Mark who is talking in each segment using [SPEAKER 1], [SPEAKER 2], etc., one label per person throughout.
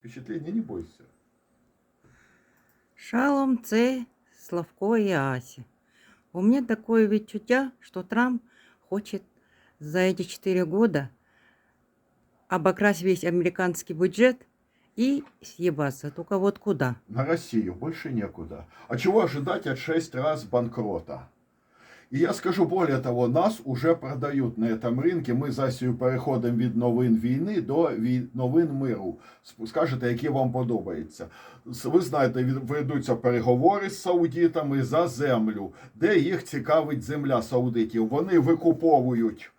[SPEAKER 1] Впечатление не бойся.
[SPEAKER 2] Шалом це Славко і Ася. У меня такое відчуття, что Трамп хочет за эти четыре года обокрасть весь американский бюджет и съебаться. Только вот куда?
[SPEAKER 1] На Россию больше некуда. А чего ожидать от шесть раз банкрота? І я скажу более того, нас уже продають на этом ринку. Ми з Асією переходимо від новин війни до новин миру. Скажете, які вам подобаються. Ви знаєте, ведуться переговори з саудитами за землю, де їх цікавить земля саудитів. Вони викуповують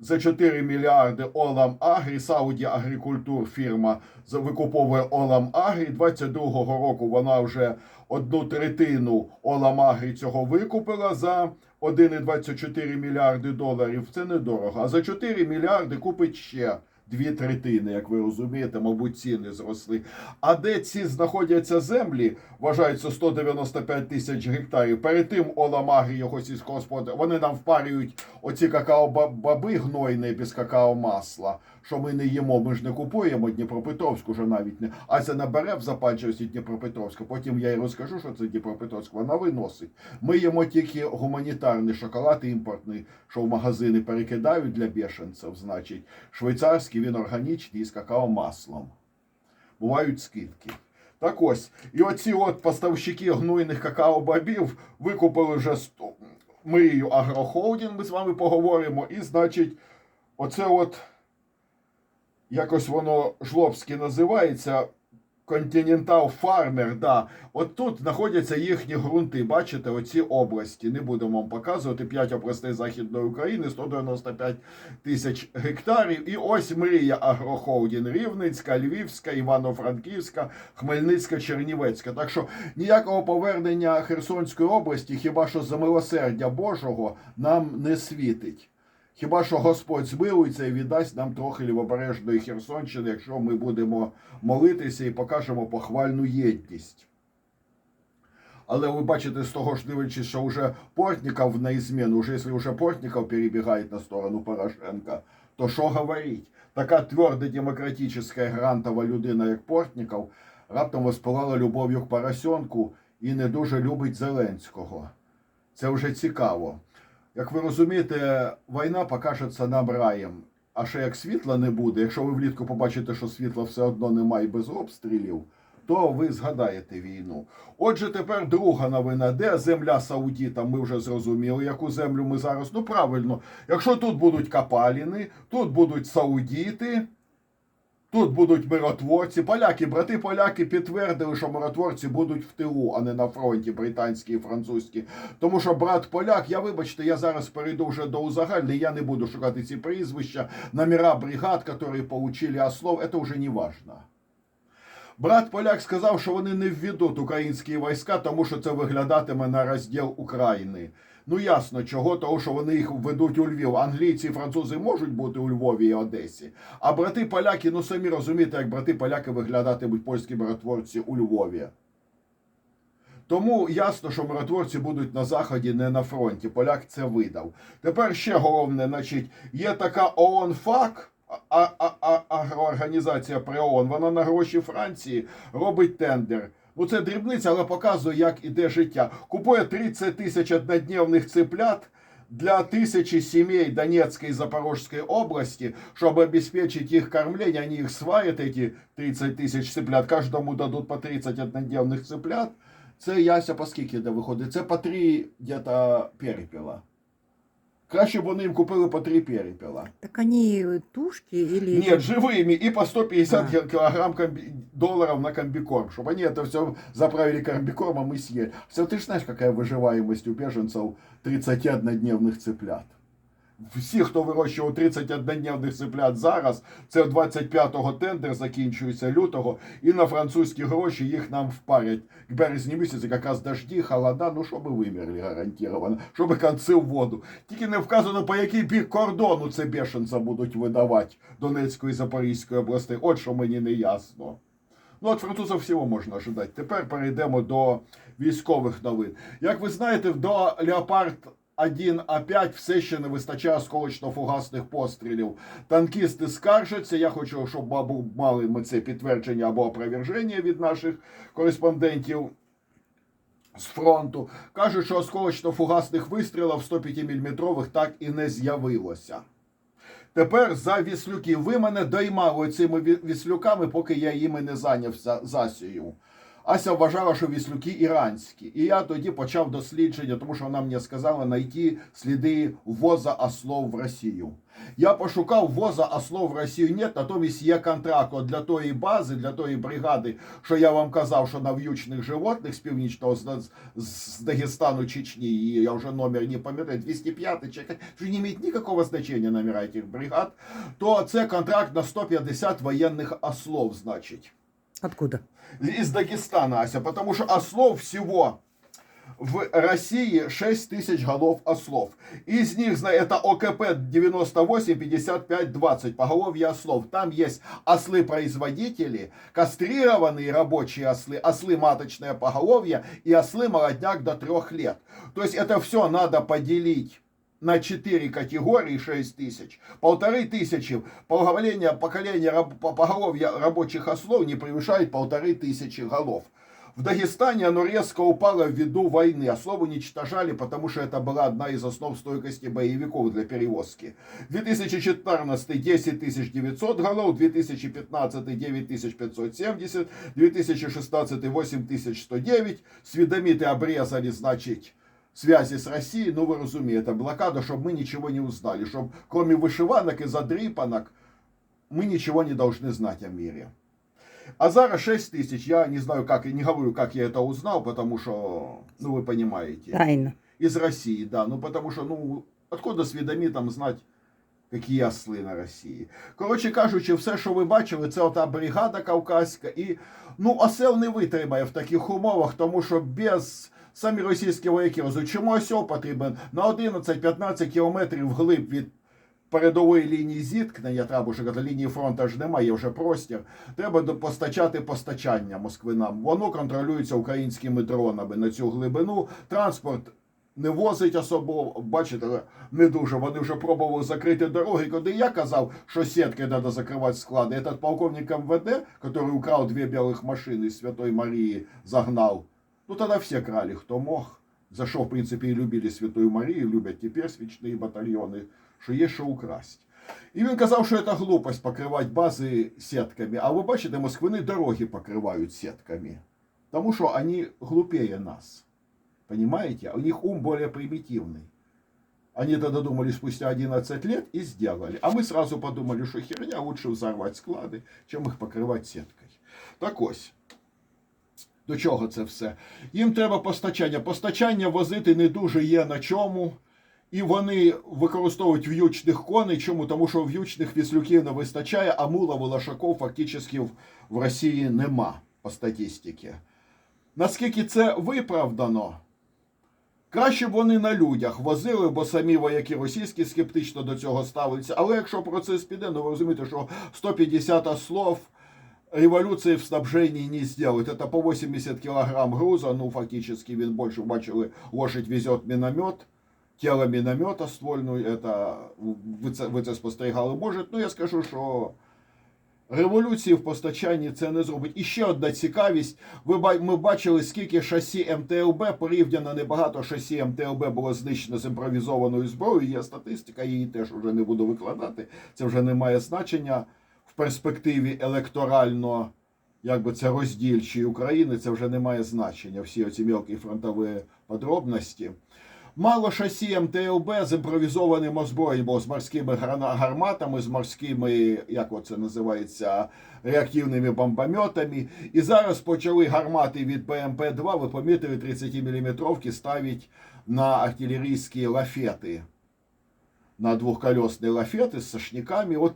[SPEAKER 1] за 4 мільярди Олам Агрі, Сауді Агрикультур фірма викуповує Олам Агрі. 22-го року вона вже одну третину Олам Агрі цього викупила за 1,24 мільярди доларів. Це недорого. А за 4 мільярди купить ще дві третини, як ви розумієте, мабуть, ціни зросли. А де ці знаходяться землі, вважаються 195 тисяч гектарів. Перед тим Оламагрі його сільськогосподар. Вони нам впарюють оці какао-баби гнойні без какао-масла, що ми не їмо, ми ж не купуємо Дніпропетровську, вже навіть не. А це набере в запальчості Дніпропетровська. Потім я їй розкажу, що це Дніпропетровська. Вона виносить. Ми їмо тільки гуманітарний шоколад імпортний, що в магазини перекидають для бешенців, значить, швейцарський він органічний з какао-маслом. Бувають скидки. Так ось, і оці от поставщики гнойних какао-бабів викупили вже мрію агрохолдинг, ми з вами поговоримо. І, значить, оце от якось воно жлобськи називається. Continental Farmer, да. От тут знаходяться їхні ґрунти. Бачите, оці області. Не будемо вам показувати. 5 областей Західної України, 195 тисяч гектарів. І ось мрія Агрохолдінг. Рівненська, Львівська, Івано-Франківська, Хмельницька, Чернівецька. Так що ніякого повернення Херсонської області, хіба що за милосердя Божого, нам не світить. Хіба що Господь змилується і віддасть нам трохи лівобережної Херсонщини, якщо ми будемо молитися і покажемо похвальну єдність. Але ви бачите, з того ж дивлячись, що вже Портніков на зміну, вже якщо вже Портніков перебігає на сторону Порошенка, то що говорить? Така тверда демократична грантова людина, як Портніков, раптом воспалала любов'ю к Поросенку і не дуже любить Зеленського. Це вже цікаво. Як ви розумієте, війна покажеться нам раєм. А ще як світла не буде, якщо ви влітку побачите, що світла все одно немає без обстрілів, то ви згадаєте війну. Отже, тепер друга новина. Де земля Саудіта? Ми вже зрозуміли, яку землю ми зараз. Ну правильно, якщо тут будуть капаліни, тут будуть саудіти. Тут будуть миротворці. Поляки, брати поляки підтвердили, що миротворці будуть в тилу, а не на фронті британські і французькі. Тому що брат поляк, я вибачте, я зараз перейду вже до узагальної, я не буду шукати ці прізвища, номера бригад, які получили ослов, це вже не важно. Брат поляк сказав, що вони не введуть українські війська, тому що це виглядатиме на розділ України. Ну ясно, чого, того, що вони їх ведуть у Львів. Англійці і французи можуть бути у Львові і Одесі. А брати поляки, ну самі розумієте, як брати поляки виглядатимуть польські миротворці у Львові. Тому ясно, що миротворці будуть на заході, не на фронті. Поляк це видав. Тепер ще головне, значить, є така ООН ФАК, а, а, а, агроорганізація при ООН, вона на гроші Франції робить тендер. Ну це дрібниця, але показує, як іде життя. Купує 30 тисяч однодневних циплят для тисячі сімей Донецької і Запорожської області, щоб обеспечить їх кормлення. Они їх сварять, эти 30 тисяч цыплят, кожному дадуть по 30 однодневних цыплят. Це яся по скільки де виходить? Це по 3 где-то перепіла. Краще б вони їм купили по 3 перепіла.
[SPEAKER 2] Так они тушки или...
[SPEAKER 1] Нет, живыми и по 150
[SPEAKER 2] А.
[SPEAKER 1] килограмм комби- долларов на комбикорм, чтобы они это все заправили комбикормом и съели. Все, ты же знаешь, какая выживаемость у беженцев 31-дневных цыплят. Всі, хто вирощував 31-дневних цыплят зараз, це 25-го тендер закінчується лютого, і на французькі гроші їх нам впарять. К березні місяці якраз дожді, холода, ну щоб вимерли гарантовано, щоб конці в воду. Тільки не вказано, по який бік кордону це бешенця будуть видавати Донецької і Запорізької областей. От що мені не ясно. Ну, от французів всього можна ожидати. Тепер перейдемо до військових новин. Як ви знаєте, до Леопард 1А5 все ще не вистачає осколочно-фугасних пострілів. Танкісти скаржаться. Я хочу, щоб або мали ми це підтвердження або опроверження від наших кореспондентів з фронту. Кажуть, що осколочно-фугасних вистрілів 105-мм так і не з'явилося. Тепер за віслюків. Ви мене доймали цими віслюками, поки я їми не зайнявся засію. Ася вважала, що віслюки іранські. І я тоді почав дослідження, тому що вона мені сказала знайти сліди ввоза ослов в Росію. Я пошукав ввоза ослов в Росію. Ні, натомість є контракт от для тої бази, для тої бригади, що я вам казав, що на в'ючних животних з північного з, з Дагестану, Чечні, і я вже номер не пам'ятаю, 205 чи що не має ніякого значення номера цих бригад, то це контракт на 150 воєнних ослов, значить.
[SPEAKER 2] Откуда?
[SPEAKER 1] Из Дагестана, Ася, потому что ослов всего в России 6 тысяч голов ослов. Из них, это ОКП 98, 55, 20, поголовье ослов. Там есть ослы-производители, кастрированные рабочие ослы, ослы маточное поголовье и ослы молодняк до трех лет. То есть это все надо поделить на 4 категории 6 тысяч. Полторы тысячи поголовление, поколение раб- по- поголовья рабочих ослов не превышает полторы тысячи голов. В Дагестане оно резко упало ввиду войны. Ослов уничтожали, потому что это была одна из основ стойкости боевиков для перевозки. 2014 10 900 голов, 2015 9 570, 2016 8 109. Сведомиты обрезали, значит, связи с Россией, ну вы разумеете, блокада, чтобы мы ничего не узнали, чтобы кроме вышиванок и задрипанок мы ничего не должны знать о мире. А зараз 6 тысяч, я не знаю как, и не говорю, как я это узнал, потому что, ну вы понимаете,
[SPEAKER 2] Тайна.
[SPEAKER 1] из России, да, ну потому что, ну, откуда свідомітам знать, які осли на Росії. Коротше кажучи, все, що ви бачили, це ота бригада кавказька, і ну, осел не витримає в таких умовах, тому що без самі російські вояки чому потрібен на 11-15 кілометрів вглиб від передової лінії зіткнення, треба вже казати, лінії фронту ж немає, вже простір. Треба постачати постачання москвинам. Воно контролюється українськими дронами на цю глибину. Транспорт не возить особо, бачите, не дуже. Вони вже пробували закрити дороги. Коли я казав, що сітки треба закривати склади, этот полковник МВД, який украв дві білих машини з Святої Марії, загнав. Ну тогда все крали, кто мог. За що, в принципі, і любили Святую Марію, люблять тепер свічні батальйони, що є що украсть. І він казав, що це глупость покривати бази сітками. А ви бачите, москвини дороги покривають сітками. Тому що вони глупее нас. Понимаете? У них ум более примитивный. Они тогда думали спустя 11 лет и сделали. А мы сразу подумали, что херня, лучше взорвать склады, чем их покривати сіткою. Так ось. До чого це все? Їм треба постачання. Постачання возити не дуже є на чому. І вони використовують в'ючних коней. Чому? Тому що в'ючних віслюків не вистачає, а мулов і фактично в- Росії нема по статистиці. Наскільки це виправдано? Краще б вони на людях возили, бо самі вояки російські скептично до цього ставляться. Але якщо процес піде, ну ви розумієте, що 150 ослов революции в снабжении не сделают. Это по 80 килограмм груза, ну фактически він больше бачили, лошадь везет миномет, тіло міномета ствольну, это, ви, це, ви це спостерігали, може, ну я скажу, що революції в постачанні це не зробить. І ще одна цікавість. Ви ми бачили, скільки шасі МТЛБ порівняно небагато шасі МТЛБ було знищено з імпровізованою зброєю. Є статистика, її теж вже не буду викладати. Це вже не має значення перспективі електорально. Якби це роздільчої України, це вже не має значення. Всі оці мелкі фронтові подробності. Мало шасі МТЛБ з імпровізованим озброєнням, з морськими гарматами, з морськими, як оце називається, реактивними бомбометами. І зараз почали гармати від БМП-2, ви помітили, 30-мм ставить на артилерійські лафети. На двохкольосні лафети з сошниками. От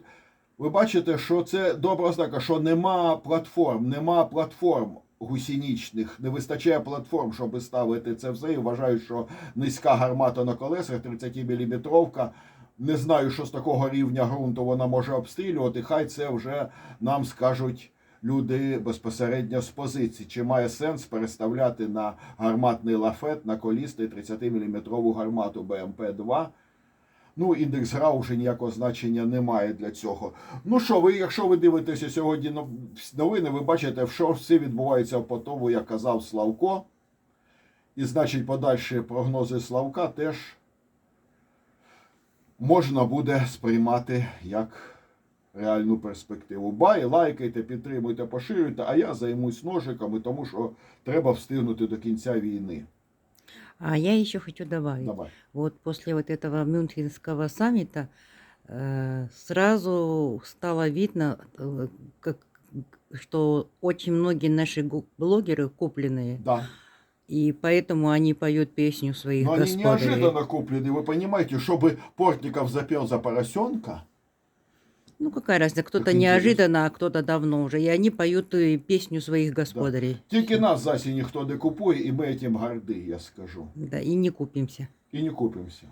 [SPEAKER 1] ви бачите, що це добра ознака, що нема платформ, нема платформ гусінічних, не вистачає платформ, щоб ставити це все. І вважаю, що низька гармата на колесах, 30-мм, не знаю, що з такого рівня ґрунту вона може обстрілювати. Хай це вже нам скажуть люди безпосередньо з позиції. Чи має сенс переставляти на гарматний лафет на колісний 30-мм гармату БМП-2? Ну, індекс ГРА вже ніякого значення немає для цього. Ну що, ви, якщо ви дивитеся сьогодні нов- новини, ви бачите, що все відбувається по тому, як казав Славко. І значить, подальші прогнози Славка теж можна буде сприймати як реальну перспективу. Бай, лайкайте, підтримуйте, поширюйте, а я займусь ножиками, тому що треба встигнути до кінця війни.
[SPEAKER 2] А я еще хочу добавить.
[SPEAKER 1] Давай.
[SPEAKER 2] Вот после вот этого Мюнхенского саммита э, сразу стало видно, э, как, что очень многие наши блогеры купленные,
[SPEAKER 1] Да.
[SPEAKER 2] и поэтому они поют песню своих
[SPEAKER 1] Но они
[SPEAKER 2] господарей.
[SPEAKER 1] неожиданно куплены. Вы понимаете, чтобы Портников запел за поросенка,
[SPEAKER 2] Ну какая разница, кто-то
[SPEAKER 1] интересно.
[SPEAKER 2] неожиданно, а кто-то давно уже, и они поют э, песню своих господарей.
[SPEAKER 1] тільки нас засі ніхто не купує, і ми этим горды, я скажу.
[SPEAKER 2] Да, и не купимся.
[SPEAKER 1] І не купимося.